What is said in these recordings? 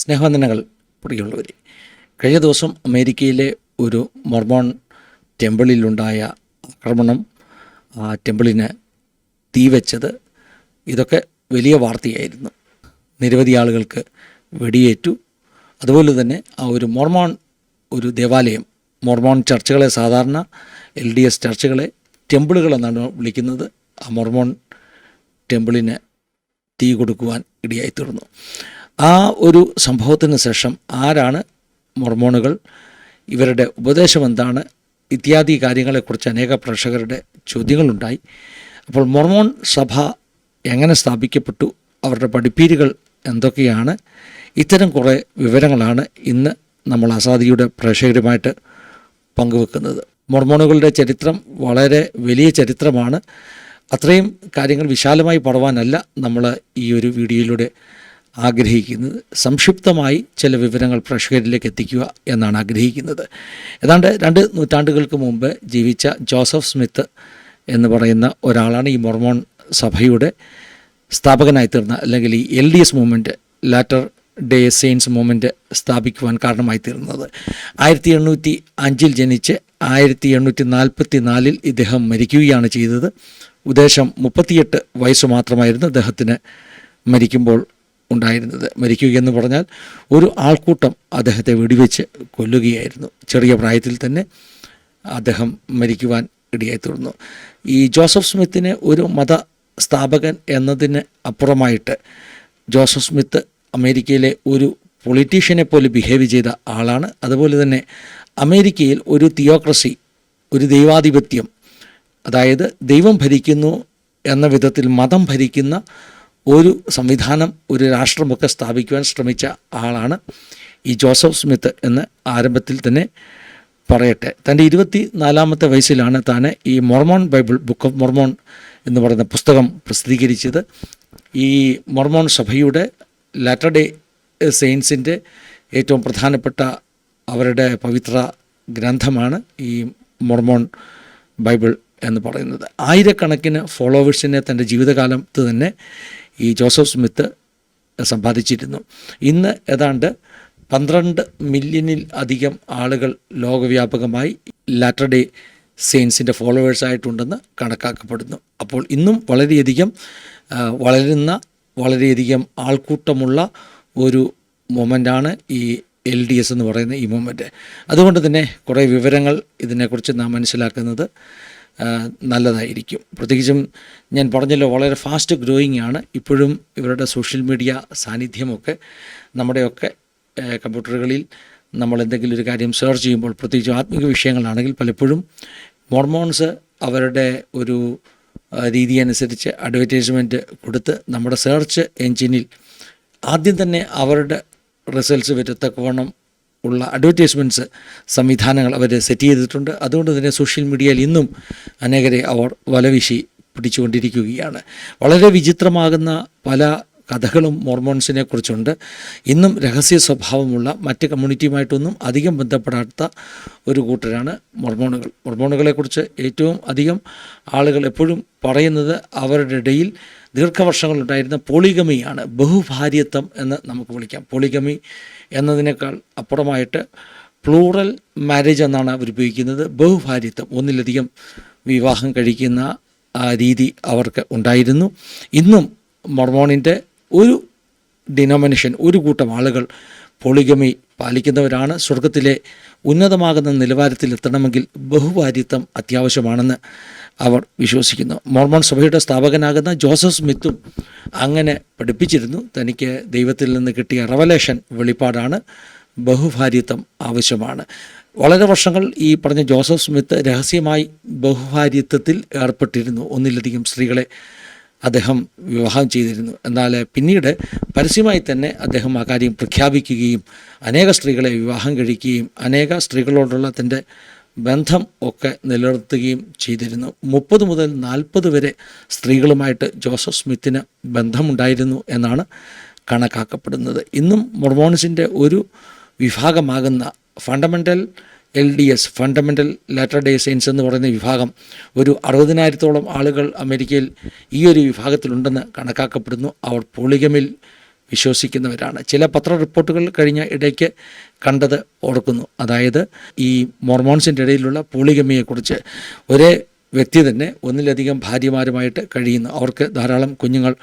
സ്നേഹവന്ദനങ്ങൾ പ്രിയമുള്ളവർ കഴിഞ്ഞ ദിവസം അമേരിക്കയിലെ ഒരു മർമോൺ ടെമ്പിളിലുണ്ടായ ആക്രമണം ആ ടെമ്പിളിന് തീവച്ചത് ഇതൊക്കെ വലിയ വാർത്തയായിരുന്നു. നിരവധി ആളുകൾക്ക് വെടിയേറ്റു. അതുപോലെ തന്നെ ആ ഒരു മോർമോൺ ഒരു ദേവാലയം മോർമോൺ ചർച്ചുകളെ സാധാരണ എൽ ഡി എസ് ചർച്ചുകളെ ടെമ്പിളുകൾ എന്നാണ് വിളിക്കുന്നത് ആ മോർമോൺ ടെമ്പിളിന് തീ കൊടുക്കുവാൻ ഇടയായി തീർന്നു. ആ ഒരു സംഭവത്തിന് ശേഷം ആരാണ് മൊർമോണുകൾ? ഇവരുടെ ഉപദേശം എന്താണ്? ഇത്യാദി കാര്യങ്ങളെക്കുറിച്ച് അനേക പ്രേക്ഷകരുടെ ചോദ്യങ്ങളുണ്ടായി. അപ്പോൾ മൊർമോൺ സഭ എങ്ങനെ സ്ഥാപിക്കപ്പെട്ടു? അവരുടെ പഠിപ്പീരുകൾ എന്തൊക്കെയാണ്? ഇത്തരം കുറേ വിവരങ്ങളാണ് ഇന്ന് നമ്മൾ അസാദിയുടെ പ്രേക്ഷകരുമായിട്ട് പങ്കുവെക്കുന്നത്. മൊർമോണുകളുടെ ചരിത്രം വളരെ വലിയ ചരിത്രമാണ്. അത്രയും കാര്യങ്ങൾ വിശാലമായി പടവാനല്ല നമ്മൾ ഈ ഒരു വീഡിയോയിലൂടെ ആഗ്രഹിക്കുന്നത്. സംക്ഷിപ്തമായി ചില വിവരങ്ങൾ പ്രേക്ഷകരിലേക്ക് എത്തിക്കുക എന്നാണ് ആഗ്രഹിക്കുന്നത്. ഏതാണ്ട് രണ്ട് നൂറ്റാണ്ടുകൾക്ക് മുമ്പ് ജീവിച്ച ജോസഫ് സ്മിത്ത് എന്ന് പറയുന്ന ഒരാളാണ് ഈ മൊർമോൺ സഭയുടെ സ്ഥാപകനായി തീർന്ന അല്ലെങ്കിൽ ഈ L D S movement latter day saints movement സ്ഥാപിക്കുവാൻ കാരണമായി തീർന്നത്. ആയിരത്തി എണ്ണൂറ്റി അഞ്ചിൽ ജനിച്ച് ആയിരത്തി എണ്ണൂറ്റി നാൽപ്പത്തി നാലിൽ ഇദ്ദേഹം മരിക്കുകയാണ് ചെയ്തത്. ഉദ്ദേശം മുപ്പത്തിയെട്ട് വയസ്സ് മാത്രമായിരുന്നു അദ്ദേഹത്തിന് മരിക്കുമ്പോൾ ഉണ്ടായിരുന്നത്. മരിക്കുകയെന്ന് പറഞ്ഞാൽ ഒരു ആൾക്കൂട്ടം അദ്ദേഹത്തെ വെടിവെച്ച് കൊല്ലുകയായിരുന്നു. ചെറിയ പ്രായത്തിൽ തന്നെ അദ്ദേഹം മരിക്കുവാൻ ഇടയായി തീർന്നു. ഈ ജോസഫ് സ്മിത്തിനെ ഒരു മത സ്ഥാപകൻ എന്നതിന് അപ്പുറമായിട്ട് ജോസഫ് സ്മിത്ത് അമേരിക്കയിലെ ഒരു പൊളിറ്റീഷ്യനെ പോലെ ബിഹേവ് ചെയ്ത ആളാണ്. അതുപോലെ തന്നെ അമേരിക്കയിൽ ഒരു തിയോക്രസി ഒരു ദൈവാധിപത്യം അതായത് ദൈവം ഭരിക്കുന്നു എന്ന വിധത്തിൽ മതം ഭരിക്കുന്ന ഒരു സംവിധാനം ഒരു രാഷ്ട്രമൊക്കെ സ്ഥാപിക്കുവാൻ ശ്രമിച്ച ആളാണ് ഈ ജോസഫ് സ്മിത്ത് എന്ന് ആരംഭത്തിൽ തന്നെ പറയട്ടെ. തന്റെ ഇരുപത്തി നാലാമത്തെ വയസ്സിലാണ് താൻ ഈ Mormon bible book of Mormon എന്ന് പറയുന്ന പുസ്തകം പ്രസിദ്ധീകരിച്ചത്. ഈ മൊർമോൺ സഭയുടെ ലാറ്റർ ഡേ സെയിൻസിന്റെ ഏറ്റവും പ്രധാനപ്പെട്ട അവരുടെ പവിത്ര ഗ്രന്ഥമാണ് ഈ മൊർമോൺ ബൈബിൾ എന്ന് പറയുന്നത്. ആയിരക്കണക്കിന് ഫോളോവേഴ്സിനെ തന്റെ ജീവിതകാലത്ത് തന്നെ ഈ ജോസഫ് സ്മിത്ത് സമ്പാദിച്ചിരുന്നു. ഇന്ന് ഏതാണ്ട് പന്ത്രണ്ട് മില്യണിൽ അധികം ആളുകൾ ലോകവ്യാപകമായി ലാറ്റർ ഡേ സെയിൻസിന്റെ ഫോളോവേഴ്സായിട്ടുണ്ടെന്ന് കണക്കാക്കപ്പെടുന്നു. അപ്പോൾ ഇന്നും വളരെയധികം വളരുന്ന വളരെയധികം ആൾക്കൂട്ടമുള്ള ഒരു മൊമെന്റാണ് ഈ എൽ ഡി എസ് എന്ന് പറയുന്ന ഈ മൊമെന്റ് അതുകൊണ്ട് തന്നെ കുറേ വിവരങ്ങൾ ഇതിനെക്കുറിച്ച് നാം മനസ്സിലാക്കുന്നത്. നല്ലതായിരിക്കും. പ്രത്യേകിച്ചും ഞാൻ പറഞ്ഞല്ലോ വളരെ ഫാസ്റ്റ് ഗ്രോയിങ് ആണ്. ഇപ്പോഴും ഇവരുടെ സോഷ്യൽ മീഡിയ സാന്നിധ്യമൊക്കെ നമ്മുടെയൊക്കെ കമ്പ്യൂട്ടറുകളിൽ നമ്മൾ എന്തെങ്കിലും ഒരു കാര്യം സെർച്ച് ചെയ്യുമ്പോൾ പ്രത്യേകിച്ച് ആത്മിക വിഷയങ്ങളാണെങ്കിൽ പലപ്പോഴും മോർമോൺസ് അവരുടെ ഒരു രീതി അനുസരിച്ച് അഡ്വർടൈസ്മെന്റ് കൊടുത്ത് നമ്മുടെ സെർച്ച് എൻജിനിൽ ആദ്യം തന്നെ അവരുടെ റിസൾട്ട്സ് വരത്തക്കവണ്ണം ഉള്ള അഡ്വർടൈസ്മെന്റ്സ് സംവിധാനങ്ങൾ അവർ സെറ്റ് ചെയ്തിട്ടുണ്ട്. അതുകൊണ്ട് തന്നെ സോഷ്യൽ മീഡിയയിൽ ഇന്നും അനേകരെ അവർ വലവിശി പിടിച്ചുകൊണ്ടിരിക്കുകയാണ്. വളരെ വിചിത്രമാകുന്ന പല കഥകളും മോർമോൺസിനെ കുറിച്ചുണ്ട്. ഇന്നും രഹസ്യ സ്വഭാവമുള്ള മറ്റ് കമ്മ്യൂണിറ്റിയുമായിട്ടൊന്നും അധികം ബന്ധപ്പെടാത്ത ഒരു കൂട്ടരാണ് മൊർമോണുകൾ. മൊർമോണുകളെക്കുറിച്ച് ഏറ്റവും അധികം ആളുകൾ എപ്പോഴും പറയുന്നത് അവരുടെ ഇടയിൽ ദീർഘവർഷങ്ങളുണ്ടായിരുന്ന പോളിഗമിയാണ് ബഹുഭാര്യത്വം എന്ന് നമുക്ക് വിളിക്കാം. പോളിഗമി എന്നതിനേക്കാൾ അപ്പുറമായിട്ട് പ്ലൂറൽ മാരേജ് എന്നാണ് അവർ ഉപയോഗിക്കുന്നത്. ബഹുഭാര്യത്വം ഒന്നിലധികം വിവാഹം കഴിക്കുന്ന രീതി അവർക്ക് ഉണ്ടായിരുന്നു. ഇന്നും മൊർമോണിന്റെ ഒരു ഡിനോമിനേഷൻ ഒരു കൂട്ടം ആളുകൾ പോളിഗമി പാലിക്കുന്നവരാണ്. സ്വർഗത്തിലെ ഉന്നതമാകുന്ന നിലവാരത്തിൽ എത്തണമെങ്കിൽ ബഹുഭാര്യത്വം അത്യാവശ്യമാണെന്ന് അവർ വിശ്വസിക്കുന്നു. മോർമോൺ സഭയുടെ സ്ഥാപകനാകുന്ന ജോസഫ് സ്മിത്തും അങ്ങനെ പഠിപ്പിച്ചിരുന്നു. തനിക്ക് ദൈവത്തിൽ നിന്ന് കിട്ടിയ റവലേഷൻ വെളിപ്പാടാണ്. ബഹുഭാര്യത്വം ആവശ്യമാണ്. വളരെ വർഷങ്ങൾ ഈ പറഞ്ഞ ജോസഫ് സ്മിത്ത് രഹസ്യമായി ബഹുഭാര്യത്വത്തിൽ ഏർപ്പെട്ടിരുന്നു. ഒന്നിലധികം സ്ത്രീകളെ അദ്ദേഹം വിവാഹം ചെയ്തിരുന്നു. എന്നാൽ പിന്നീട് പരസ്യമായി തന്നെ അദ്ദേഹം ആ കാര്യം പ്രഖ്യാപിക്കുകയും അനേക സ്ത്രീകളെ വിവാഹം കഴിക്കുകയും അനേക സ്ത്രീകളോടുള്ള തന്റെ ബന്ധം ഒക്കെ നിലനിർത്തുകയും ചെയ്തിരുന്നു. മുപ്പത് മുതൽ നാൽപ്പത് വരെ സ്ത്രീകളുമായിട്ട് ജോസഫ് സ്മിത്തിന് ബന്ധമുണ്ടായിരുന്നു എന്നാണ് കണക്കാക്കപ്പെടുന്നത്. ഇന്നും മൊർമോൺസിന്റെ ഒരു വിഭാഗമാകുന്ന fundamental L D S fundamental latter day science എന്ന് പറയുന്ന വിഭാഗം ഒരു അറുപതിനായിരത്തോളം ആളുകൾ അമേരിക്കയിൽ ഈ ഒരു വിഭാഗത്തിലുണ്ടെന്ന് കണക്കാക്കപ്പെടുന്നു. അവർ പോളിഗമിൽ വിശ്വസിക്കുന്നവരാണ്. ചില പത്ര റിപ്പോർട്ടുകൾ കഴിഞ്ഞ ഇടയ്ക്ക് കണ്ടത് ഓർക്കുന്നു. അതായത് ഈ മോർമോൺസിന്റെ ഇടയിലുള്ള പോളിഗമിയെക്കുറിച്ച്. ഒരേ വ്യക്തി തന്നെ ഒന്നിലധികം ഭാര്യമാരുമായിട്ട് കഴിയുന്നു അവർക്ക് ധാരാളം കുഞ്ഞുങ്ങൾ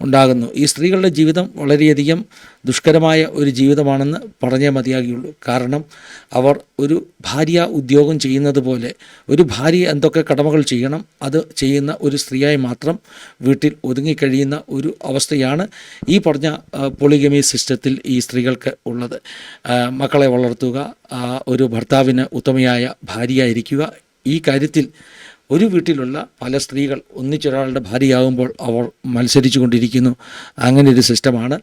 ഉണ്ടാകുന്നു. ഈ സ്ത്രീകളുടെ ജീവിതം വളരെയധികം ദുഷ്കരമായ ഒരു ജീവിതമാണെന്ന് പറഞ്ഞേ മതിയാകുള്ളൂ കാരണം അവർ ഒരു ഭാര്യ ഉദ്യോഗം ചെയ്യുന്നത് പോലെ ഒരു ഭാര്യ എന്തൊക്കെ കടമകൾ ചെയ്യണം അത് ചെയ്യുന്ന ഒരു സ്ത്രീയായി മാത്രം വീട്ടിൽ ഒതുങ്ങിക്കഴിയുന്ന ഒരു അവസ്ഥയാണ് ഈ പറഞ്ഞ പൊളിഗമി സിസ്റ്റത്തിൽ ഈ സ്ത്രീകൾക്ക് ഉള്ളത്. മക്കളെ വളർത്തുക ഒരു ഭർത്താവിന് ഉത്തമയായ ഭാര്യയായിരിക്കുക. ഈ കാര്യത്തിൽ ഒരു വീട്ടിലുള്ള പല സ്ത്രീകൾ ഒന്നിച്ചൊരാളുടെ ഭാര്യയാകുമ്പോൾ അവർ മത്സരിച്ചു കൊണ്ടിരിക്കുന്നു അങ്ങനെ ഒരു സിസ്റ്റമാണ്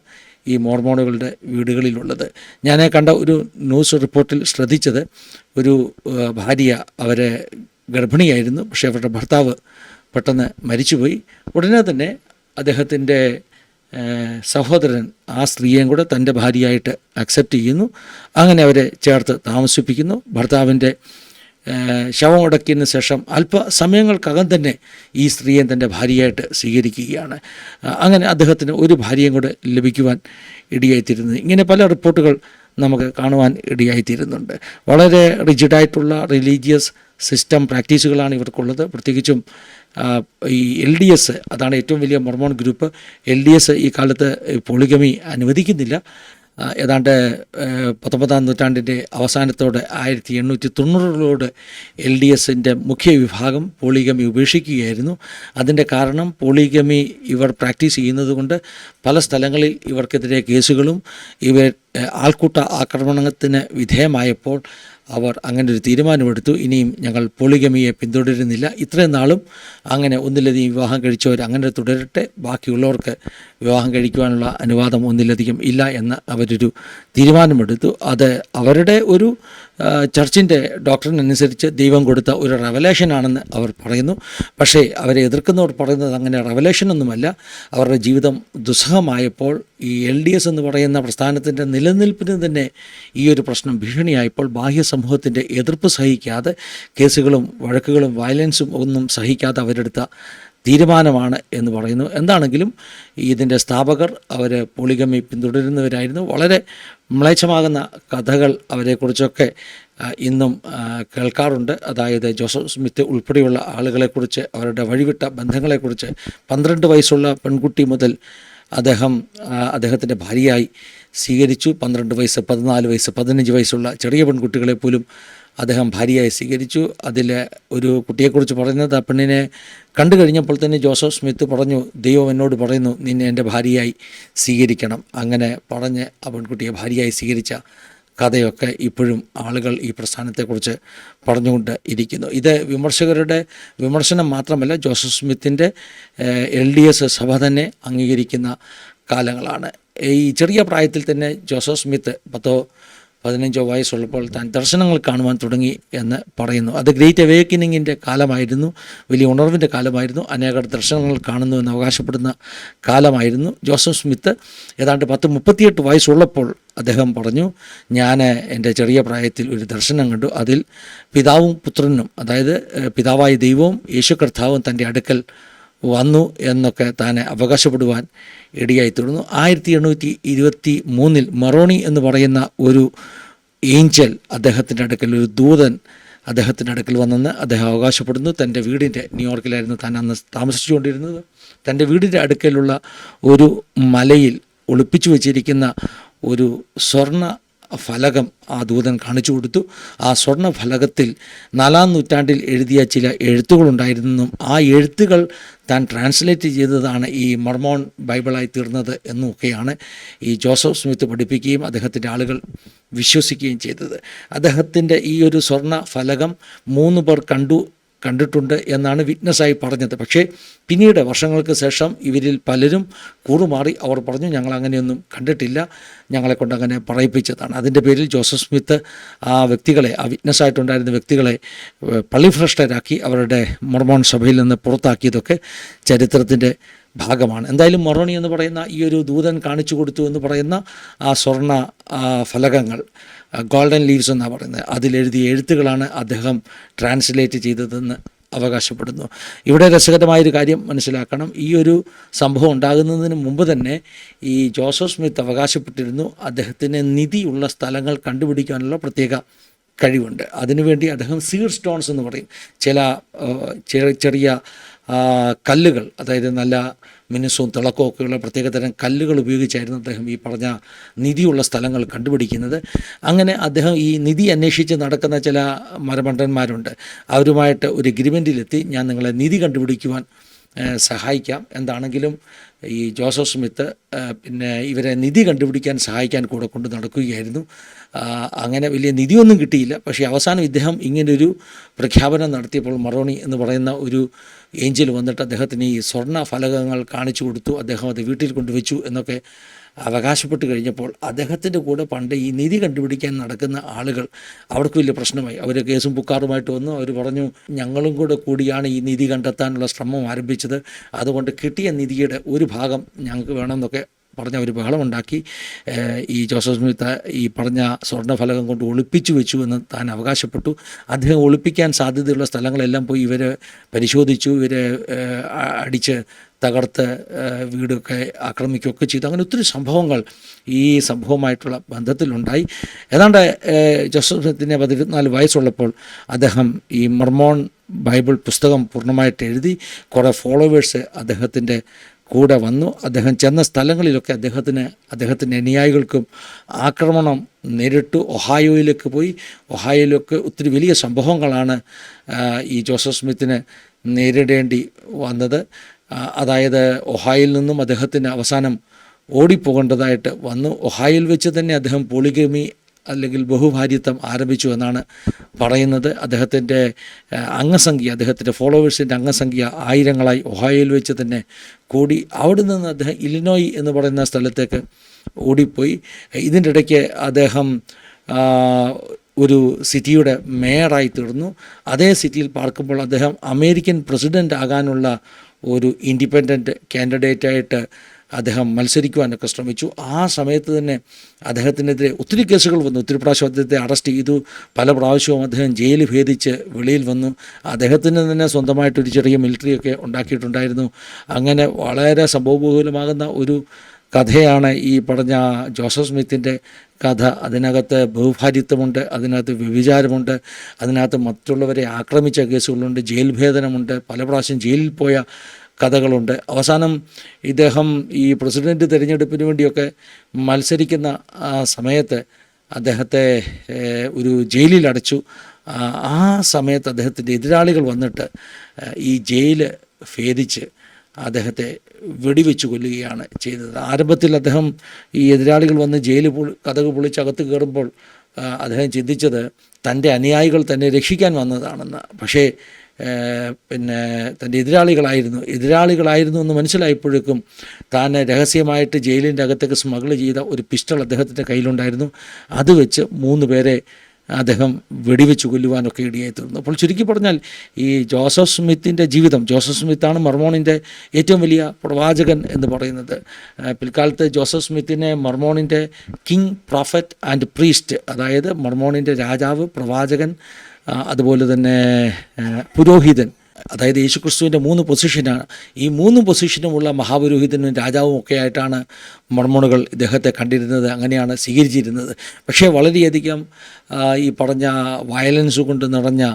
ഈ മോർമോണുകളുടെ വീടുകളിലുള്ളത്. ഞാൻ കണ്ട ഒരു ന്യൂസ് റിപ്പോർട്ടിൽ ശ്രദ്ധിച്ചത് ഒരു ഭാര്യ അവരെ ഗർഭിണിയായിരുന്നു. പക്ഷേ അവരുടെ ഭർത്താവ് പെട്ടെന്ന് മരിച്ചുപോയി. ഉടനെ തന്നെ അദ്ദേഹത്തിന്റെ സഹോദരൻ ആ സ്ത്രീയെയും കൂടെ തന്റെ ഭാര്യയായിട്ട് അക്സെപ്റ്റ് ചെയ്യുന്നു. അങ്ങനെ അവരെ ചേർത്ത് താമസിപ്പിക്കുന്നു. ഭർത്താവിന്റെ ഏഹ്, ശവമടക്കിയതിന് ശേഷം അല്പസമയങ്ങൾക്കകം തന്നെ ഈ സ്ത്രീയെ തന്റെ ഭാര്യയായിട്ട് സ്വീകരിക്കുകയാണ്. അങ്ങനെ അദ്ദേഹത്തിന് ഒരു ഭാര്യയും കൂടെ ലഭിക്കുവാൻ ഇടിയായിത്തീരുന്നത് ഇങ്ങനെ പല റിപ്പോർട്ടുകൾ നമുക്ക് കാണുവാൻ ഇടയായിത്തീരുന്നുണ്ട്. വളരെ റിജിഡായിട്ടുള്ള റിലീജിയസ് സിസ്റ്റം പ്രാക്ടീസുകളാണ് ഇവർക്കുള്ളത്. പ്രത്യേകിച്ചും ഈ എൽ ഡി എസ് അതാണ് ഏറ്റവും വലിയ Mormon group. L D S ഈ കാലത്ത് പോളിഗമി അനുവദിക്കുന്നില്ല. ഏതാണ്ട് പത്തൊമ്പതാം നൂറ്റാണ്ടിന്റെ അവസാനത്തോടെ ആയിരത്തി എണ്ണൂറ്റി തൊണ്ണൂറുകളോട് എൽ ഡി എസിന്റെ മുഖ്യ വിഭാഗം പോളിഗമി ഉപേക്ഷിക്കുകയായിരുന്നു. അതിന്റെ കാരണം പോളിഗമി ഇവർ പ്രാക്ടീസ് ചെയ്യുന്നത് കൊണ്ട് പല സ്ഥലങ്ങളിൽ ഇവർക്കെതിരെ കേസുകളും ഇവർ ആൾക്കൂട്ട ആക്രമണത്തിന് വിധേയമായപ്പോൾ അവർ അങ്ങനെ ഒരു തീരുമാനമെടുത്തു. ഇനിയും ഞങ്ങൾ പോളിഗമിയെ പിന്തുടരുന്നില്ല. ഇത്രയും നാളും അങ്ങനെ ഒന്നിലധികം വിവാഹം കഴിച്ചവർ അങ്ങനെ തുടരട്ടെ. ബാക്കിയുള്ളവർക്ക് വിവാഹം കഴിക്കുവാനുള്ള അനുവാദം ഒന്നിലധികം ഇല്ല എന്ന് അവരൊരു തീരുമാനമെടുത്തു. അത് അവരുടെ ഒരു ചർച്ചിന്റെ ഡോക്ടറിനനുസരിച്ച് ദൈവം കൊടുത്ത ഒരു റെവലേഷനാണെന്ന് അവർ പറയുന്നു. പക്ഷേ അവരെ എതിർക്കുന്നവർ പറയുന്നത് അങ്ങനെ റെവലേഷനൊന്നുമല്ല അവരുടെ ജീവിതം ദുസ്സഹമായപ്പോൾ ഈ എൽ ഡി എസ് എന്ന് പറയുന്ന പ്രസ്ഥാനത്തിന്റെ നിലനിൽപ്പിന് തന്നെ ഈ ഒരു പ്രശ്നം ഭീഷണിയായപ്പോൾ ബാഹ്യ സമൂഹത്തിന്റെ എതിർപ്പ് സഹിക്കാതെ കേസുകളും വഴക്കുകളും വയലൻസും ഒന്നും സഹിക്കാതെ അവരെടുത്ത തീരുമാനമാണ് എന്ന് പറയുന്നു. എന്താണെങ്കിലും ഇതിന്റെ സ്ഥാപകർ അവർ പോളിഗമി പിന്തുടരുന്നവരായിരുന്നു. വളരെ മ്ലേച്ഛമാകുന്ന കഥകൾ അവരെക്കുറിച്ചൊക്കെ ഇന്നും കേൾക്കാറുണ്ട്. അതായത് ജോസഫ് സ്മിത്ത് ഉൾപ്പെടെയുള്ള ആളുകളെക്കുറിച്ച് അവരുടെ വഴിവിട്ട ബന്ധങ്ങളെക്കുറിച്ച് പന്ത്രണ്ട് വയസ്സുള്ള പെൺകുട്ടി മുതൽ അദ്ദേഹം അദ്ദേഹത്തിന്റെ ഭാര്യയായി സ്വീകരിച്ചു. പന്ത്രണ്ട് വയസ്സ് പതിനാല് വയസ്സ് പതിനഞ്ച് വയസ്സുള്ള ചെറിയ പെൺകുട്ടികളെ പോലും അദ്ദേഹം ഭാര്യയായി സ്വീകരിച്ചു. അതിൽ ഒരു കുട്ടിയെക്കുറിച്ച് പറയുന്നത് ആ പെണ്ണിനെ കണ്ടു കഴിഞ്ഞപ്പോൾ തന്നെ ജോസഫ് സ്മിത്ത് പറഞ്ഞു ദൈവം എന്നോട് പറയുന്നു നിന്നെ എന്റെ ഭാര്യയായി സ്വീകരിക്കണം. അങ്ങനെ പറഞ്ഞ് ആ പെൺകുട്ടിയെ ഭാര്യയായി സ്വീകരിച്ച കഥയൊക്കെ ഇപ്പോഴും ആളുകൾ ഈ പ്രസ്ഥാനത്തെക്കുറിച്ച് പറഞ്ഞുകൊണ്ട് ഇരിക്കുന്നു. ഇത് വിമർശകരുടെ വിമർശനം മാത്രമല്ല ജോസഫ് സ്മിത്തിന്റെ എൽ ഡി എസ് സഭ തന്നെ അംഗീകരിക്കുന്ന കാലങ്ങളാണ്. ഈ ചെറിയ പ്രായത്തിൽ തന്നെ ജോസഫ് സ്മിത്ത് പത്തോ പതിനഞ്ചോ വയസ്സുള്ളപ്പോൾ താൻ ദർശനങ്ങൾ കാണുവാൻ തുടങ്ങി എന്ന് പറയുന്നു. അത് ഗ്രേറ്റ് അവേക്കനിങ്ങിന്റെ കാലമായിരുന്നു. വലിയ ഉണർവിന്റെ കാലമായിരുന്നു. അനേകർ ദർശനങ്ങൾ കാണുന്നു എന്ന് അവകാശപ്പെടുന്ന കാലമായിരുന്നു ജോസഫ് സ്മിത്ത്. ഏതാണ്ട് പത്ത് മുപ്പത്തിയെട്ട് വയസ്സുള്ളപ്പോൾ അദ്ദേഹം പറഞ്ഞു ഞാൻ എന്റെ ചെറിയ പ്രായത്തിൽ ഒരു ദർശനം കണ്ടു. അതിൽ പിതാവും പുത്രനും അതായത് പിതാവായ ദൈവവും യേശു കർത്താവും തന്റെ അടുക്കൽ വന്നു എന്നൊക്കെ താനെ അവകാശപ്പെടുവാൻ ഇടയായി തീർന്നു ആയിരത്തി എണ്ണൂറ്റി ഇരുപത്തി മൂന്നിൽ മറോണി എന്ന് പറയുന്ന ഒരു ഏഞ്ചൽ അദ്ദേഹത്തിന്റെ അടുക്കൽ ഒരു ദൂതൻ അദ്ദേഹത്തിന്റെ അടുക്കൽ വന്നെന്ന് അദ്ദേഹം അവകാശപ്പെടുന്നു. തന്റെ വീടിന്റെ ന്യൂയോർക്കിലായിരുന്നു താൻ അന്ന് താമസിച്ചുകൊണ്ടിരുന്നത്. തന്റെ വീടിന്റെ അടുക്കലുള്ള ഒരു മലയിൽ ഒളിപ്പിച്ചു വച്ചിരിക്കുന്ന ഒരു സ്വർണ ഫലകം ആ ദൂതൻ കാണിച്ചു കൊടുത്തു. ആ സ്വർണ ഫലകത്തിൽ നാലാം നൂറ്റാണ്ടിൽ എഴുതിയ ചില എഴുത്തുകളുണ്ടായിരുന്നെന്നും ആ എഴുത്തുകൾ താൻ ട്രാൻസ്ലേറ്റ് ചെയ്തതാണ് ഈ മർമോൺ ബൈബിളായി തീർന്നത് എന്നൊക്കെയാണ് ഈ ജോസഫ് സ്മിത്ത് പഠിപ്പിക്കുകയും അദ്ദേഹത്തിന്റെ ആളുകൾ വിശ്വസിക്കുകയും ചെയ്തത്. അദ്ദേഹത്തിന്റെ ഈ ഒരു സ്വർണ ഫലകം മൂന്ന് പേർ കണ്ടു. കണ്ടിട്ടുണ്ട് എന്നാണ് വിറ്റ്നസ്സായി പറഞ്ഞത്. പക്ഷേ പിന്നീട് വർഷങ്ങൾക്ക് ശേഷം ഇവരിൽ പലരും കൂറുമാറി അവർ പറഞ്ഞു ഞങ്ങൾ അങ്ങനെയൊന്നും കണ്ടിട്ടില്ല. ഞങ്ങളെ കൊണ്ട് അങ്ങനെ പറയിപ്പിച്ചതാണ്. അതിന്റെ പേരിൽ ജോസഫ് സ്മിത്ത് ആ വ്യക്തികളെ ആ വിറ്റ്നസ്സായിട്ടുണ്ടായിരുന്ന വ്യക്തികളെ പള്ളി പള്ളിഭ്രഷ്ടരാക്കി അവരുടെ മൊർമോൺ സഭയിൽ നിന്ന് പുറത്താക്കിയതൊക്കെ ചരിത്രത്തിന്റെ ഭാഗമാണ്. എന്തായാലും മൊറോണി എന്ന് പറയുന്ന ഈ ഒരു ദൂതൻ കാണിച്ചു കൊടുത്തു എന്ന് പറയുന്ന ആ സ്വർണ ഫലകങ്ങൾ ഗോൾഡൻ ലീവ്സ് എന്നാണ് പറയുന്നത്. അതിലെഴുതിയ എഴുത്തുകളാണ് അദ്ദേഹം ട്രാൻസ്ലേറ്റ് ചെയ്തതെന്ന് അവകാശപ്പെടുന്നു. ഇവിടെ രസകരമായൊരു കാര്യം മനസ്സിലാക്കണം. ഈ ഒരു സംഭവം ഉണ്ടാകുന്നതിന് മുമ്പ് തന്നെ ഈ ജോസഫ് സ്മിത്ത് അവകാശപ്പെട്ടിരുന്നു. അദ്ദേഹത്തിന് നിധിയുള്ള സ്ഥലങ്ങൾ കണ്ടുപിടിക്കാനുള്ള പ്രത്യേക കഴിവുണ്ട്. അതിനുവേണ്ടി അദ്ദേഹം സീർ സ്റ്റോൺസ് എന്ന് പറയും. ചില ചെറിയ ചെറിയ കല്ലുകൾ അതായത് നല്ല മിനുസവും തിളക്കവും ഒക്കെയുള്ള പ്രത്യേകതരം കല്ലുകൾ ഉപയോഗിച്ചായിരുന്നു അദ്ദേഹം ഈ പറഞ്ഞ നിധിയുള്ള സ്ഥലങ്ങൾ കണ്ടുപിടിക്കുന്നത്. അങ്ങനെ അദ്ദേഹം ഈ നിധി അന്വേഷിച്ച് നടക്കുന്ന ചില മരമണ്ടന്മാരുണ്ട്. അവരുമായിട്ട് ഒരു എഗ്രിമെന്റിലെത്തി ഞാൻ നിങ്ങളെ നിധി കണ്ടുപിടിക്കുവാൻ സഹായിക്കാം. എന്താണെങ്കിലും ഈ ജോസഫ് സ്മിത്ത് പിന്നെ ഇവരെ നിധി കണ്ടുപിടിക്കാൻ സഹായിക്കാൻ കൂടെ കൊണ്ട് നടക്കുകയായിരുന്നു. അങ്ങനെ വലിയ നിധിയൊന്നും കിട്ടിയില്ല. പക്ഷേ അവസാനം ഇദ്ദേഹം ഇങ്ങനൊരു പ്രഖ്യാപനം നടത്തിയപ്പോൾ മറോണി എന്ന് പറയുന്ന ഒരു ഏഞ്ചൽ വന്നിട്ട് അദ്ദേഹത്തിന് ഈ സ്വർണ ഫലകങ്ങൾ കാണിച്ചു കൊടുത്തു. അദ്ദേഹം അത് വീട്ടിൽ കൊണ്ടുവച്ചു എന്നൊക്കെ അവകാശപ്പെട്ട് കഴിഞ്ഞപ്പോൾ അദ്ദേഹത്തിന്റെ കൂടെ പണ്ട് ഈ നിധി കണ്ടുപിടിക്കാൻ നടക്കുന്ന ആളുകൾ അവർക്ക് വലിയ പ്രശ്നമായി. അവർ കേസും പുക്കാറുമായിട്ട് വന്നു. അവർ പറഞ്ഞു ഞങ്ങളും കൂടെ കൂടിയാണ് ഈ നിധി കണ്ടെത്താനുള്ള ശ്രമം ആരംഭിച്ചത്. അതുകൊണ്ട് കിട്ടിയ നിധിയുടെ ഒരു ഭാഗം ഞങ്ങൾക്ക് വേണമെന്നൊക്കെ പറഞ്ഞ ഒരു ബഹളമുണ്ടാക്കി ഈ ജോസഫ് സ്മിത്ത് ഈ പറഞ്ഞ സ്വർണഫലകം കൊണ്ട് ഒളിപ്പിച്ചു വെച്ചു എന്ന് താൻ അവകാശപ്പെട്ടു. അദ്ദേഹം ഒളിപ്പിക്കാൻ സാധ്യതയുള്ള സ്ഥലങ്ങളെല്ലാം പോയി ഇവരെ പരിശോധിച്ചു ഇവരെ അടിച്ച് തകർത്ത് വീടൊക്കെ ആക്രമിക്കുകയൊക്കെ ചെയ്തു. അങ്ങനെ ഒത്തിരി സംഭവങ്ങൾ ഈ സംഭവമായിട്ടുള്ള ബന്ധത്തിലുണ്ടായി. ഏതാണ്ട് ജോസഫ് സ്മിത്തിന് പതിരുപത്തിനാല് വയസ്സുള്ളപ്പോൾ അദ്ദേഹം ഈ മർമോൺ ബൈബിൾ പുസ്തകം പൂർണമായിട്ട് എഴുതി കുറേ ഫോളോവേഴ്സ് അദ്ദേഹത്തിന്റെ കൂടെ വന്നു. അദ്ദേഹം ചെന്ന സ്ഥലങ്ങളിലൊക്കെ അദ്ദേഹത്തിന് അദ്ദേഹത്തിന്റെ അനുയായികൾക്കും ആക്രമണം നേരിട്ടു. ഒഹായോയിലേക്ക് പോയി. ഒഹായോയിലൊക്കെ ഒത്തിരി വലിയ സംഭവങ്ങളാണ് ഈ ജോസഫ് സ്മിത്തിന് നേരിടേണ്ടി വന്നത്. അതായത് ഒഹായിൽ നിന്നും അദ്ദേഹത്തിന് അവസാനം ഓടിപ്പോകേണ്ടതായിട്ട് വന്നു. ഒഹായിൽ വെച്ച് തന്നെ അദ്ദേഹം പോളിഗമി അല്ലെങ്കിൽ ബഹുഭാര്യത്വം ആരംഭിച്ചു എന്നാണ് പറയുന്നത്. അദ്ദേഹത്തിന്റെ അംഗസംഖ്യ അദ്ദേഹത്തിന്റെ ഫോളോവേഴ്സിന്റെ അംഗസംഖ്യ ആയിരങ്ങളായി ഒഹായോയിൽ വെച്ച് തന്നെ കൂടി. അവിടെ നിന്ന് അദ്ദേഹം ഇലിനോയ് എന്ന് പറയുന്ന സ്ഥലത്തേക്ക് ഓടിപ്പോയി. ഇതിന്റെ ഇടയ്ക്ക് അദ്ദേഹം ഒരു സിറ്റിയുടെ മേയറായി തീർന്നു. അതേ സിറ്റിയിൽ പാർക്കുമ്പോൾ അദ്ദേഹം അമേരിക്കൻ പ്രസിഡന്റ് ആകാനുള്ള ഒരു ഇൻഡിപെൻഡന്റ് കാൻഡിഡേറ്റായിട്ട് അദ്ദേഹം മത്സരിക്കുവാനൊക്കെ ശ്രമിച്ചു. ആ സമയത്ത് തന്നെ അദ്ദേഹത്തിനെതിരെ ഒത്തിരി കേസുകൾ വന്നു. ഒത്തിരി പ്രാവശ്യം അദ്ദേഹത്തെ അറസ്റ്റ് ചെയ്തു. പല പ്രാവശ്യവും അദ്ദേഹം ജയിൽ ഭേദിച്ച് വെളിയിൽ വന്നു. അദ്ദേഹത്തിന് തന്നെ സ്വന്തമായിട്ടൊരു ചെറിയ മിലിറ്ററിയൊക്കെ ഉണ്ടാക്കിയിട്ടുണ്ടായിരുന്നു. അങ്ങനെ വളരെ സംഭവബഹുലമാകുന്ന ഒരു കഥയാണ് ഈ പറഞ്ഞ ജോസഫ് സ്മിത്തിന്റെ കഥ. അതിനകത്ത് ബഹുഭാരിത്വമുണ്ട് അതിനകത്ത് വ്യഭിചാരമുണ്ട് അതിനകത്ത് മറ്റുള്ളവരെ ആക്രമിച്ച കേസുകളുണ്ട് ജയിൽ ഭേദനമുണ്ട് പല പ്രാവശ്യം ജയിലിൽ പോയ കഥകളുണ്ട്. അവസാനം ഇദ്ദേഹം ഈ പ്രസിഡന്റ് തിരഞ്ഞെടുപ്പിന് വേണ്ടിയൊക്കെ മത്സരിക്കുന്ന സമയത്ത് അദ്ദേഹത്തെ ഒരു ജയിലിൽ അടച്ചു. ആ, സമയത്ത് അദ്ദേഹത്തിന്റെ എതിരാളികൾ വന്നിട്ട് ഈ ജയിൽ ഭേദിച്ച് അദ്ദേഹത്തെ വെടിവെച്ച് കൊല്ലുകയാണ് ചെയ്തത്. ആരംഭത്തിൽ അദ്ദേഹം ഈ എതിരാളികൾ വന്ന് ജയിലിൽ പൊളി കഥക് പൊളിച്ച് അകത്ത് കയറുമ്പോൾ അദ്ദേഹം ചിന്തിച്ചത് തന്റെ അനുയായികൾ തന്നെ രക്ഷിക്കാൻ വന്നതാണെന്ന്. പക്ഷേ പിന്നെ തന്റെ എതിരാളികളായിരുന്നു. എതിരാളികളായിരുന്നു എന്ന് മനസ്സിലായപ്പോഴേക്കും താൻ രഹസ്യമായിട്ട് ജയിലിന്റെ അകത്തേക്ക് സ്മഗിൾ ചെയ്ത ഒരു പിസ്റ്റൾ അദ്ദേഹത്തിന്റെ കയ്യിലുണ്ടായിരുന്നു. അത് വെച്ച് മൂന്ന് പേരെ അദ്ദേഹം വെടിവെച്ച് കൊല്ലുവാനൊക്കെ ഇടയായി തീർന്നു. അപ്പോൾ ചുരുക്കി പറഞ്ഞാൽ ഈ ജോസഫ് സ്മിത്തിന്റെ ജീവിതം ജോസഫ് സ്മിത്താണ് മർമോണിന്റെ ഏറ്റവും വലിയ പ്രവാചകൻ എന്ന് പറയുന്നത്. പിൽക്കാലത്ത് ജോസഫ് സ്മിത്തിനെ മർമോണിന്റെ കിങ് പ്രോഫറ്റ് ആൻഡ് പ്രീസ്റ്റ് അതായത് മർമോണിന്റെ രാജാവ് പ്രവാചകൻ അതുപോലെ തന്നെ പുരോഹിതൻ അതായത് യേശുക്രിസ്തുവിന്റെ മൂന്ന് പൊസിഷനാണ്. ഈ മൂന്ന് പൊസിഷനുമുള്ള മഹാപുരോഹിതനും രാജാവും ഒക്കെ ആയിട്ടാണ് മർമോണുകൾ ഇദ്ദേഹത്തെ കണ്ടിരുന്നത് അങ്ങനെയാണ് സ്വീകരിച്ചിരുന്നത്. പക്ഷേ വളരെയധികം ഈ പറഞ്ഞ വയലൻസ് കൊണ്ട് നിറഞ്ഞ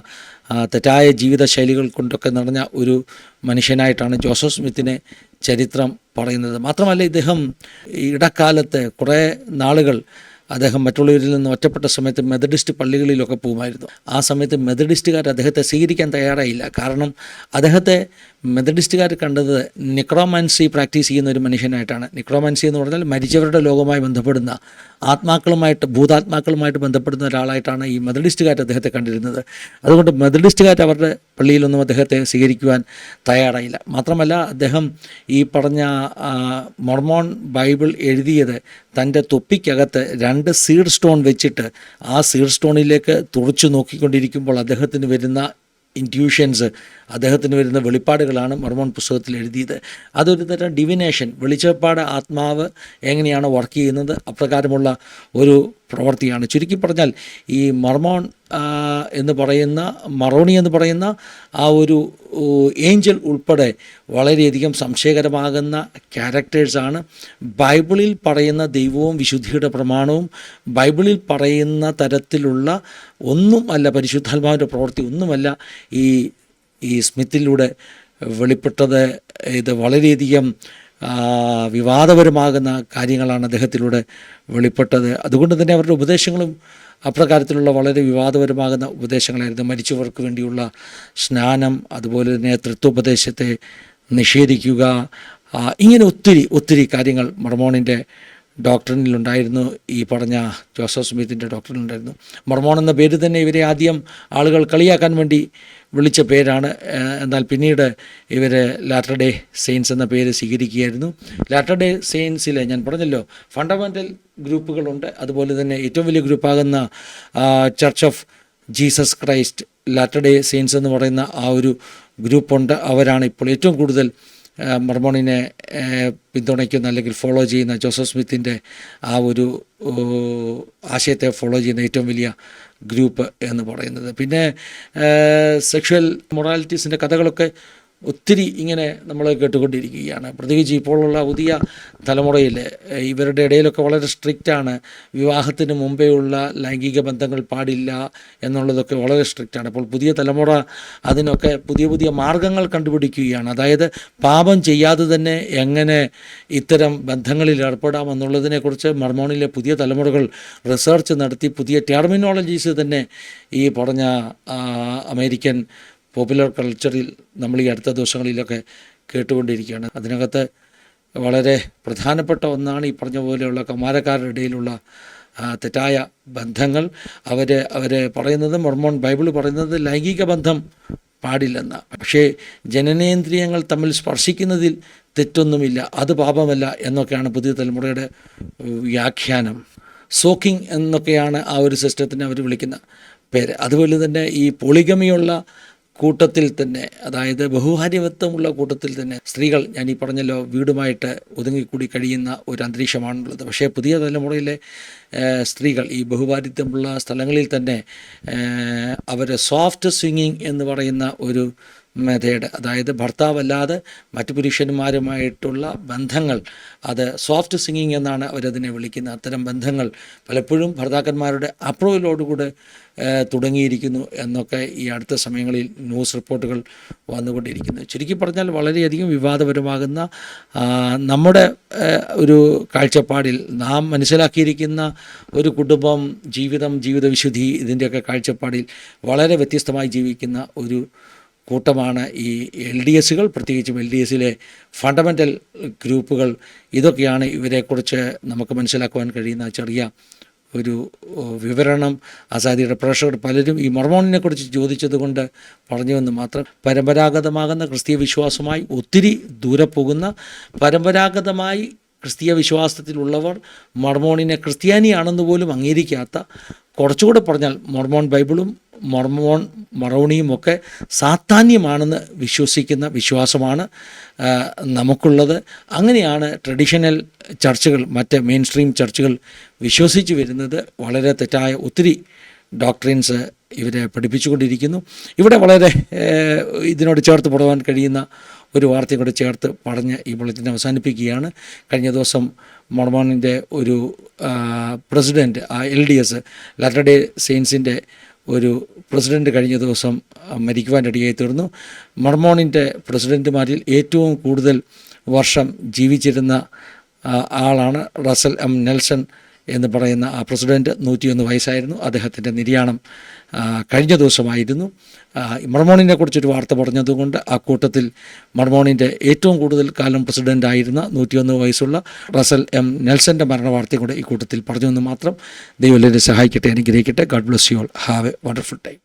തെറ്റായ ജീവിതശൈലികൾ കൊണ്ടൊക്കെ നിറഞ്ഞ ഒരു മനുഷ്യനായിട്ടാണ് ജോസഫ് സ്മിത്തിനെ ചരിത്രം പറയുന്നത്. മാത്രമല്ല ഇദ്ദേഹം ഇടക്കാലത്ത് കുറേ നാളുകൾ അദ്ദേഹം മറ്റുള്ളവരിൽ നിന്ന് ഒറ്റപ്പെട്ട സമയത്ത് മെത്തഡിസ്റ്റ് പള്ളികളിലൊക്കെ പോകുമായിരുന്നു. ആ സമയത്ത് മെത്തഡിസ്റ്റുകാർ അദ്ദേഹത്തെ സ്വീകരിക്കാൻ തയ്യാറായില്ല. കാരണം അദ്ദേഹത്തെ മെത്തഡിസ്റ്റുകാർ കണ്ടത് നിക്രോമാൻസി പ്രാക്ടീസ് ചെയ്യുന്ന ഒരു മനുഷ്യനായിട്ടാണ്. നിക്രോമാൻസി എന്ന് പറഞ്ഞാൽ മരിച്ചവരുടെ ലോകവുമായി ബന്ധപ്പെടുന്ന ആത്മാക്കളുമായിട്ട് ഭൂതാത്മാക്കളുമായിട്ട് ബന്ധപ്പെടുന്ന ഒരാളായിട്ടാണ് ഈ മെത്തഡിസ്റ്റുകാർ അദ്ദേഹത്തെ കണ്ടിരുന്നത്. അതുകൊണ്ട് മെത്തഡിസ്റ്റുകാർ അവരുടെ പള്ളിയിലൊന്നും അദ്ദേഹത്തെ സ്വീകരിക്കുവാൻ തയ്യാറായില്ല. മാത്രമല്ല അദ്ദേഹം ഈ പറഞ്ഞ മൊർമോൺ ബൈബിൾ എഴുതിയത് തന്റെ തൊപ്പിക്കകത്ത് രണ്ട് സീഡ് സ്റ്റോൺ വെച്ചിട്ട് ആ സീഡ് സ്റ്റോണിലേക്ക് തുറച്ചു നോക്കിക്കൊണ്ടിരിക്കുമ്പോൾ അദ്ദേഹത്തിന് വരുന്ന ഇന്റ്യൂഷൻസ് അദ്ദേഹത്തിന് വരുന്ന വെളിപ്പാടുകളാണ് മർമോൺ പുസ്തകത്തിൽ എഴുതിയത്. അതൊരു തരം ഡിവിനേഷൻ വെളിച്ചപ്പാട് ആത്മാവ് എങ്ങനെയാണ് വർക്ക് ചെയ്യുന്നത് അപ്രകാരമുള്ള ഒരു പ്രവൃത്തിയാണ്. ചുരുക്കി പറഞ്ഞാൽ ഈ മർമോൺ എന്ന് പറയുന്ന മറോണി എന്ന് പറയുന്ന ആ ഒരു ഏഞ്ചൽ ഉൾപ്പെടെ വളരെയധികം സംശയകരമാകുന്ന ക്യാരക്ടേഴ്സാണ് ബൈബിളിൽ പറയുന്ന ദൈവവും വിശുദ്ധിയുടെ പ്രമാണവും ബൈബിളിൽ പറയുന്ന തരത്തിലുള്ള ഒന്നും അല്ല പരിശുദ്ധാത്മാവിന്റെ പ്രവൃത്തി ഒന്നുമല്ല ഈ ഈ സ്മിത്തിലൂടെ വെളിപ്പെട്ടത്. ഇത് വളരെയധികം വിവാദപരമാകുന്ന കാര്യങ്ങളാണ് അദ്ദേഹത്തിലൂടെ വെളിപ്പെട്ടത്. അതുകൊണ്ട് തന്നെ അവരുടെ ഉപദേശങ്ങളും അപ്രകാരത്തിലുള്ള വളരെ വിവാദപരമാകുന്ന ഉപദേശങ്ങളായിരുന്നു. മരിച്ചവർക്ക് വേണ്ടിയുള്ള സ്നാനം അതുപോലെ തന്നെ തൃത്വോപദേശത്തെ നിഷേധിക്കുക ഇങ്ങനെ ഒത്തിരി ഒത്തിരി കാര്യങ്ങൾ മർമോണിന്റെ ഡോക്ടറിനിലുണ്ടായിരുന്നു ഈ പറഞ്ഞ ജോസഫ് സ്മിത്തിന്റെ ഡോക്ടറിനുണ്ടായിരുന്നു മർമോൺ എന്ന പേര് തന്നെ ഇവരെ ആദ്യം ആളുകൾ കളിയാക്കാൻ വേണ്ടി വിളിച്ച പേരാണ്. എന്നാൽ പിന്നീട് ഇവർ ലാറ്റർ ഡേ സെയിൻസ് എന്ന പേര് സ്വീകരിക്കുകയായിരുന്നു. ലാറ്റർ ഡേ സെയിൻസിൽ ഞാൻ പറഞ്ഞല്ലോ ഫണ്ടമെന്റൽ ഗ്രൂപ്പുകളുണ്ട്. അതുപോലെ തന്നെ ഏറ്റവും വലിയ ഗ്രൂപ്പാകുന്ന church of Jesus Christ latter day saints എന്ന് പറയുന്ന ആ ഒരു ഗ്രൂപ്പുണ്ട്. അവരാണ് ഇപ്പോൾ ഏറ്റവും കൂടുതൽ മർമോണിനെ പിന്തുണയ്ക്കുന്ന അല്ലെങ്കിൽ ഫോളോ ചെയ്യുന്ന ജോസഫ് സ്മിത്തിന്റെ ആ ഒരു ആശയത്തെ ഫോളോ ചെയ്യുന്ന ഏറ്റവും വലിയ ഗ്രൂപ്പ് എന്ന് പറയുന്നത്. പിന്നെ സെക്ഷൽ മൊറാലിറ്റീസിന്റെ കഥകളൊക്കെ ഒത്തിരി ഇങ്ങനെ നമ്മൾ കേട്ടുകൊണ്ടിരിക്കുകയാണ്. പ്രത്യേകിച്ച് ഇപ്പോഴുള്ള പുതിയ തലമുറയിൽ ഇവരുടെ ഇടയിലൊക്കെ വളരെ സ്ട്രിക്റ്റാണ് വിവാഹത്തിന് മുമ്പേ ഉള്ള ലൈംഗിക ബന്ധങ്ങൾ പാടില്ല എന്നുള്ളതൊക്കെ വളരെ സ്ട്രിക്റ്റാണ് അപ്പോൾ പുതിയ തലമുറ അതിനൊക്കെ പുതിയ പുതിയ മാർഗങ്ങൾ കണ്ടുപിടിക്കുകയാണ്. അതായത് പാപം ചെയ്യാതെ തന്നെ എങ്ങനെ ഇത്തരം ബന്ധങ്ങളിൽ ഏർപ്പെടാം എന്നുള്ളതിനെക്കുറിച്ച് മർമോണിലെ പുതിയ തലമുറകൾ റിസർച്ച് നടത്തി പുതിയ ടെർമിനോളജീസ് തന്നെ ഈ പറഞ്ഞ അമേരിക്കൻ പോപ്പുലർ കൾച്ചറിൽ നമ്മൾ ഈ അടുത്ത ദിവസങ്ങളിലൊക്കെ കേട്ടുകൊണ്ടിരിക്കുകയാണ്. അതിനകത്ത് വളരെ പ്രധാനപ്പെട്ട ഒന്നാണ് ഈ പറഞ്ഞ പോലെയുള്ള കമാരക്കാരുടെ ഇടയിലുള്ള തെറ്റായ ബന്ധങ്ങൾ. അവർ അവർ പറയുന്നത് മൊർമോൺ ബൈബിൾ പറയുന്നത് ലൈംഗിക ബന്ധം പാടില്ലെന്ന. പക്ഷേ ജനനേന്ദ്രിയങ്ങൾ തമ്മിൽ സ്പർശിക്കുന്നതിൽ തെറ്റൊന്നുമില്ല അത് പാപമല്ല എന്നൊക്കെയാണ് പുതിയ തലമുറയുടെ വ്യാഖ്യാനം. സോക്കിംഗ് എന്നൊക്കെയാണ് ആ ഒരു സിസ്റ്റത്തിനെ അവർ വിളിക്കുന്ന പേര്. അതുപോലെ തന്നെ ഈ പൊളിഗമിയുള്ള കൂട്ടത്തിൽ തന്നെ അതായത് ബഹുഭാര്യവത്വമുള്ള കൂട്ടത്തിൽ തന്നെ സ്ത്രീകൾ ഞാൻ ഈ പറഞ്ഞല്ലോ വീടുമായിട്ട് ഒതുങ്ങിക്കൂടി കഴിയുന്ന ഒരു അന്തരീക്ഷമാണുള്ളത്. പക്ഷേ പുതിയ തലമുറയിലെ സ്ത്രീകൾ ഈ ബഹുഭാരിത്വമുള്ള സ്ഥലങ്ങളിൽ തന്നെ അവർ സോഫ്റ്റ് സ്വിങ്ങിങ് എന്ന് പറയുന്ന ഒരു മെത്തേഡ് അതായത് ഭർത്താവല്ലാതെ മറ്റു പുരുഷന്മാരുമായിട്ടുള്ള ബന്ധങ്ങൾ അത് സോഫ്റ്റ് സിംഗിങ് എന്നാണ് അവരതിനെ വിളിക്കുന്നത്. അത്തരം ബന്ധങ്ങൾ പലപ്പോഴും ഭർത്താക്കന്മാരുടെ അപ്രൂവലോടുകൂടെ തുടങ്ങിയിരിക്കുന്നു എന്നൊക്കെ ഈ അടുത്ത സമയങ്ങളിൽ ന്യൂസ് റിപ്പോർട്ടുകൾ വന്നുകൊണ്ടിരിക്കുന്നു. ചുരുക്കി പറഞ്ഞാൽ വളരെയധികം വിവാദപരമാകുന്ന നമ്മുടെ ഒരു കാഴ്ചപ്പാടിൽ നാം മനസ്സിലാക്കിയിരിക്കുന്ന ഒരു കുടുംബം ജീവിതം ജീവിതവിശുദ്ധി ഇതിന്റെയൊക്കെ കാഴ്ചപ്പാടിൽ വളരെ വ്യത്യസ്തമായി ജീവിക്കുന്ന ഒരു കൂട്ടമാണ് ഈ എൽ ഡി എസുകൾ പ്രത്യേകിച്ചും എൽ ഡി എസിലെ ഫണ്ടമെന്റൽ ഗ്രൂപ്പുകൾ. ഇതൊക്കെയാണ് ഇവരെക്കുറിച്ച് നമുക്ക് മനസ്സിലാക്കുവാൻ കഴിയുന്ന ചെറിയ ഒരു വിവരണം. ആസാദിയുടെ പ്രേക്ഷകർ പലരും ഈ മർമോണിനെ കുറിച്ച് ചോദിച്ചതുകൊണ്ട് പറഞ്ഞുവെന്ന് മാത്രം. പരമ്പരാഗതമാകുന്ന ക്രിസ്തീയ വിശ്വാസമായി ഒത്തിരി ദൂരെ പോകുന്ന പരമ്പരാഗതമായി ക്രിസ്തീയ വിശ്വാസത്തിലുള്ളവർ മർമോണിനെ ക്രിസ്ത്യാനിയാണെന്ന് പോലും അംഗീകരിക്കാത്ത കുറച്ചുകൂടെ പറഞ്ഞാൽ മൊർമോൺ ബൈബിളും മൊർമോൺ മറോണിയും ഒക്കെ സാത്താന്യമാണെന്ന് വിശ്വസിക്കുന്ന വിശ്വാസമാണ് നമുക്കുള്ളത്. അങ്ങനെയാണ് ട്രഡീഷണൽ ചർച്ചുകൾ മറ്റ് മെയിൻ സ്ട്രീം ചർച്ചുകൾ വിശ്വസിച്ച് വരുന്നത്. വളരെ തെറ്റായ ഒത്തിരി ഡോക്ട്രിൻസ് ഇവരെ പഠിപ്പിച്ചുകൊണ്ടിരിക്കുന്നു. ഇവിടെ വളരെ ഇതിനോട് ചേർത്ത് പുറവാൻ കഴിയുന്ന ഒരു വാർത്തയും കൂടെ ചേർത്ത് പറഞ്ഞ് ഈ ബുള്ളറ്റിൻ അവസാനിപ്പിക്കുകയാണ്. കഴിഞ്ഞ ദിവസം മൊർമോണിന്റെ ഒരു president L D S latter day സെയിൻസിന്റെ ഒരു പ്രസിഡന്റ് കഴിഞ്ഞ ദിവസം മരിക്കുവാനിടയായി തീർന്നു. മർമോണിന്റെ പ്രസിഡന്റുമാരിൽ ഏറ്റവും കൂടുതൽ വർഷം ജീവിച്ചിരുന്ന ആളാണ് റസൽ എം നെൽസൺ. എന്ന് പറയുന്ന ആ പ്രസിഡന്റ് നൂറ്റിയൊന്ന് വയസ്സായിരുന്നു. അദ്ദേഹത്തിന്റെ നിര്യാണം കഴിഞ്ഞ ദിവസമായിരുന്നു. മർമോണിനെ കുറിച്ചൊരു വാർത്ത പറഞ്ഞതുകൊണ്ട് ആ കൂട്ടത്തിൽ മർമോണിന്റെ ഏറ്റവും കൂടുതൽ കാലം പ്രസിഡന്റ് ആയിരുന്ന നൂറ്റിയൊന്ന് വയസ്സുള്ള റസൽ എം നെൽസന്റെ മരണവാർത്തയും കൂടെ ഈ കൂട്ടത്തിൽ പറഞ്ഞു എന്ന് മാത്രം ദൈവം സഹായിക്കട്ടെ അനുഗ്രഹിക്കട്ടെ. God bless you all have a wonderful time